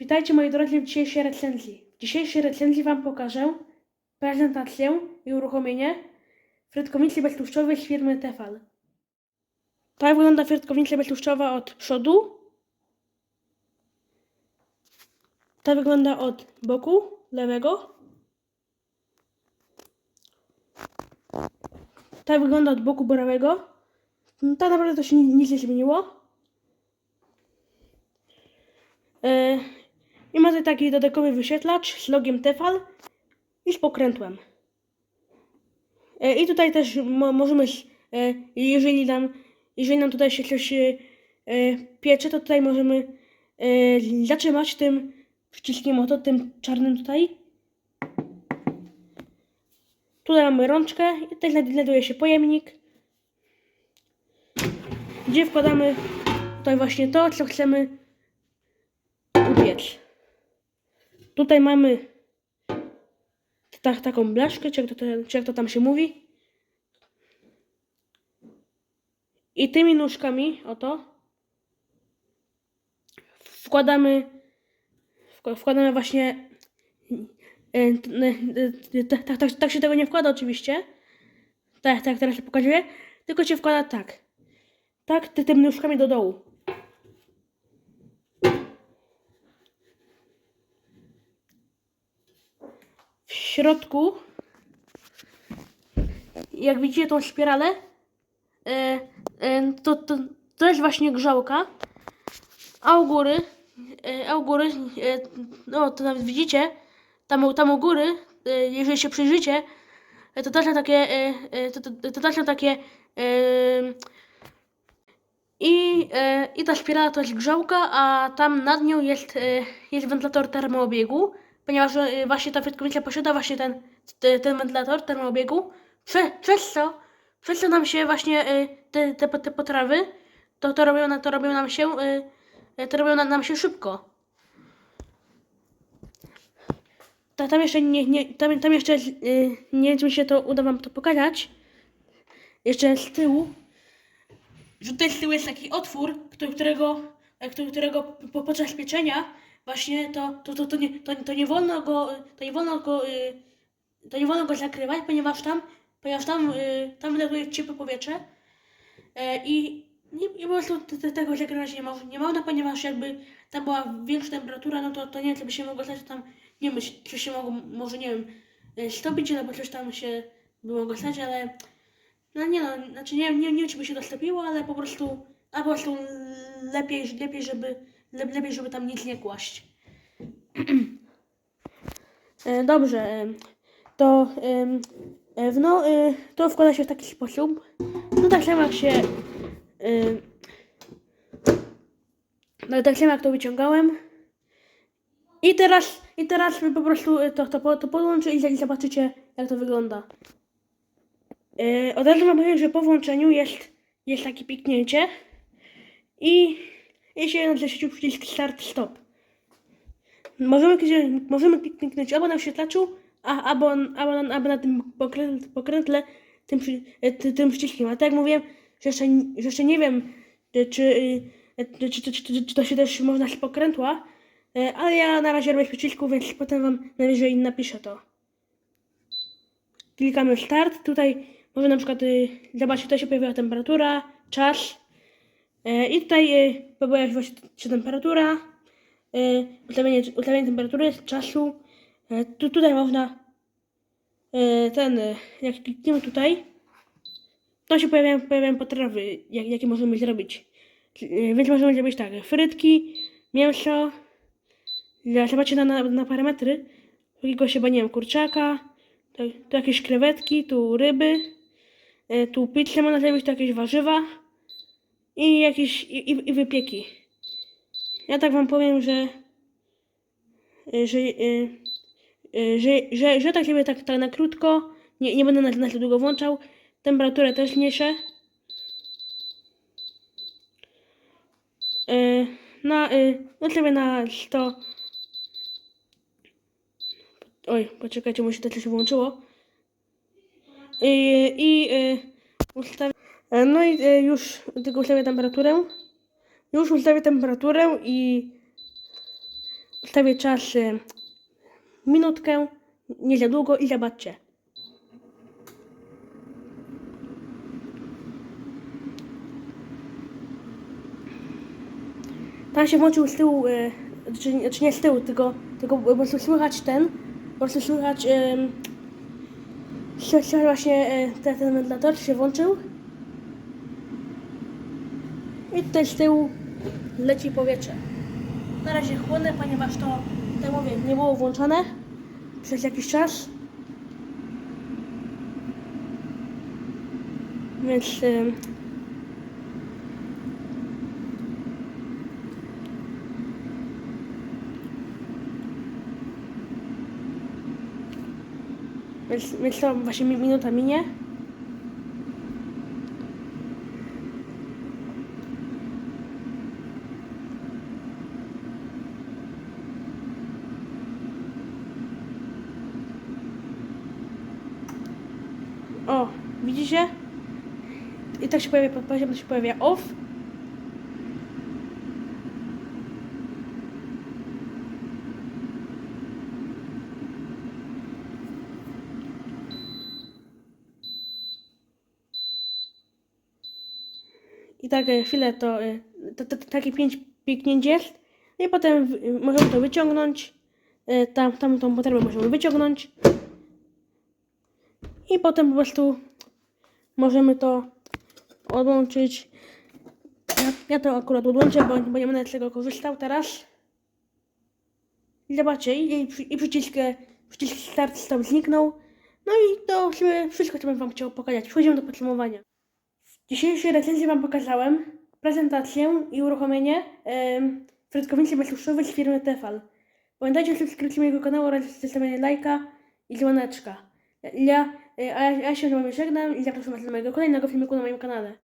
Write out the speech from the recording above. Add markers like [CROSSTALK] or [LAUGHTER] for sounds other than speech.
Witajcie moi drodzy w dzisiejszej recenzji. W dzisiejszej recenzji Wam pokażę prezentację i uruchomienie frytkownicy beztłuszczowej z firmy Tefal. Tak wygląda frytkownica beztłuszczowa od przodu. Tak wygląda od boku lewego. Tak wygląda od boku prawego. Tak naprawdę to się ni- nic nie zmieniło. E, I ma tutaj taki dodatkowy wyświetlacz z logiem Tefal i z pokrętłem. E, I tutaj też mo możemy, e, jeżeli nam, jeżeli nam tutaj się coś e, piecze, to tutaj możemy zatrzymać tym przyciskiem oto, tym czarnym tutaj. Tutaj mamy rączkę i znajd- znajduje się pojemnik, gdzie wkładamy tutaj właśnie to, co chcemy Tutaj mamy ta, taką blaszkę, czy jak, to, czy jak to tam się mówi. I tymi nóżkami, oto, wkładamy, wk- wkładamy właśnie, e, e, tak, tak, tak, się tego nie wkłada oczywiście, tak, tak, teraz się pokazuję, tylko się wkłada tak, tak, ty, tymi nóżkami do dołu. w środku, jak widzicie tą spiralę, e, e, to, to, to jest właśnie grzałka, a u góry, e, a u góry, no to nawet widzicie, tam, tam u góry, jeżeli się przyjrzycie, to też takie, to, to, to też takie i, I ta spirala to jest grzałka, a tam nad nią jest, jest wentylator termoobiegu, ponieważ e, właśnie ta frytkownica posiada właśnie ten, te- ten wentylator termoobiegu, prze, przez co, przez co nam się właśnie e, te, te, te potrawy, to, to, robią, to robią nam się, e, to robią na- nam się szybko. Ta, tam jeszcze nie, nie tam, tam jeszcze, nie wiem się to uda wam to pokazać, jeszcze z tyłu, że tutaj z tyłu jest taki otwór, którego, e, którego po, podczas pieczenia właśnie to, to, to, to, nie, to, to nie wolno go, to nie wolno go, y, to nie wolno go zakrywać, ponieważ tam, ponieważ tam, y, tam wylatuje ciepłe powietrze e, i, i, i po prostu te- te- tego zakrywać nie, mo- nie można, ponieważ jakby tam była większa temperatura, no to, to nie wiem, co by się mogło stać, tam, nie wiem, coś się mogło, może nie wiem, e, stopić, albo coś tam się by mogło stać, ale no nie no, znaczy nie, nie, nie wiem, czy by się dostopiło, ale po prostu, a po prostu lepiej, lepiej, żeby, lepiej, żeby tam nic nie kłaść. [CLEARS THROAT] E, Dobrze, to e, no, e, to wkłada się w taki sposób. No tak samo jak się no tak samo jak to wyciągałem. I teraz, i teraz po prostu to, to, to podłączę i, zobaczycie jak to wygląda. Od razu wam powiem, że po włączeniu jest, jest takie piknięcie i jest jeden sieciu przycisk start stop. Możemy, możemy kliknąć albo na wyświetlaczu, a, albo, albo, na- albo na tym pokrę- pokrętle tym, e, ty- tym przyciskiem. A tak jak mówiłem, że jeszcze, że jeszcze nie wiem, e, czy, e, czy, czy, czy, czy, czy to się też można z pokrętła, ale ja na razie robię przycisku, więc potem wam najwyżej napiszę to klikamy start. Tutaj może na przykład y, zobaczyć, tutaj się pojawiła temperatura, czas. Y, I tutaj y, pojawia się właśnie temperatura, y, ustawienie, ustawienie temperatury, czasu. Tu, tutaj można ten, jak klikniemy tutaj, to się pojawiają, pojawiają potrawy, jak, jakie możemy zrobić. Więc możemy zrobić tak, frytki, mięso, ja- zobaczcie na, na, na parametry, jakiegoś chyba, nie wiem, kurczaka, to, tu jakieś krewetki, tu ryby, e, tu pizzę można zrobić, tu jakieś warzywa i jakieś i, i, i wypieki. Ja tak wam powiem, że e, że, e, e, że, że, że tak sobie tak, tak na krótko, nie, nie będę na, na długo włączał, temperaturę też zmniejszę. E, Na, no sobie na 100 Oj, poczekajcie, może to coś włączyło. I, i y, ustawię. E, No i y, już tylko ustawię temperaturę. Już ustawię temperaturę i Ustawię czas y, minutkę, nie za długo i zobaczcie. Tam się włączył z tyłu, czy, czy nie z tyłu, tylko, tylko po prostu słychać ten, po prostu słychać, słychać właśnie ten, ten wentylator się włączył. I tutaj z tyłu leci powietrze. Na razie chłonę, ponieważ to, tak mówię, nie było włączone przez jakiś czas. Więc ym, Więc, więc to właśnie mi- minuta minie. O, widzicie? I tak się pojawia, potem się pojawia off. I tak e, chwilę to, e, to, to, to takie pięć pięknięć jest. No I potem w- możemy to wyciągnąć. E, Tam, tam tą potrebę możemy wyciągnąć. I potem po prostu możemy to odłączyć. Ja, ja to akurat odłączę, bo, bo nie będę z tego korzystał teraz. I zobaczcie, i, i, i przycisk, e, przycisk start zniknął. No i to wszystko, co bym wam chciał pokazać. Przechodzimy do podsumowania. W dzisiejszej recenzji Wam pokazałem prezentację i uruchomienie em, frytkownicy beztłuszczowej z firmy Tefal. Pamiętajcie o subskrypcji mojego kanału oraz zostawienie lajka i dzwoneczka. Ja, a ja, ja się z Wami żegnam i zapraszam Was do mojego kolejnego filmiku na moim kanale.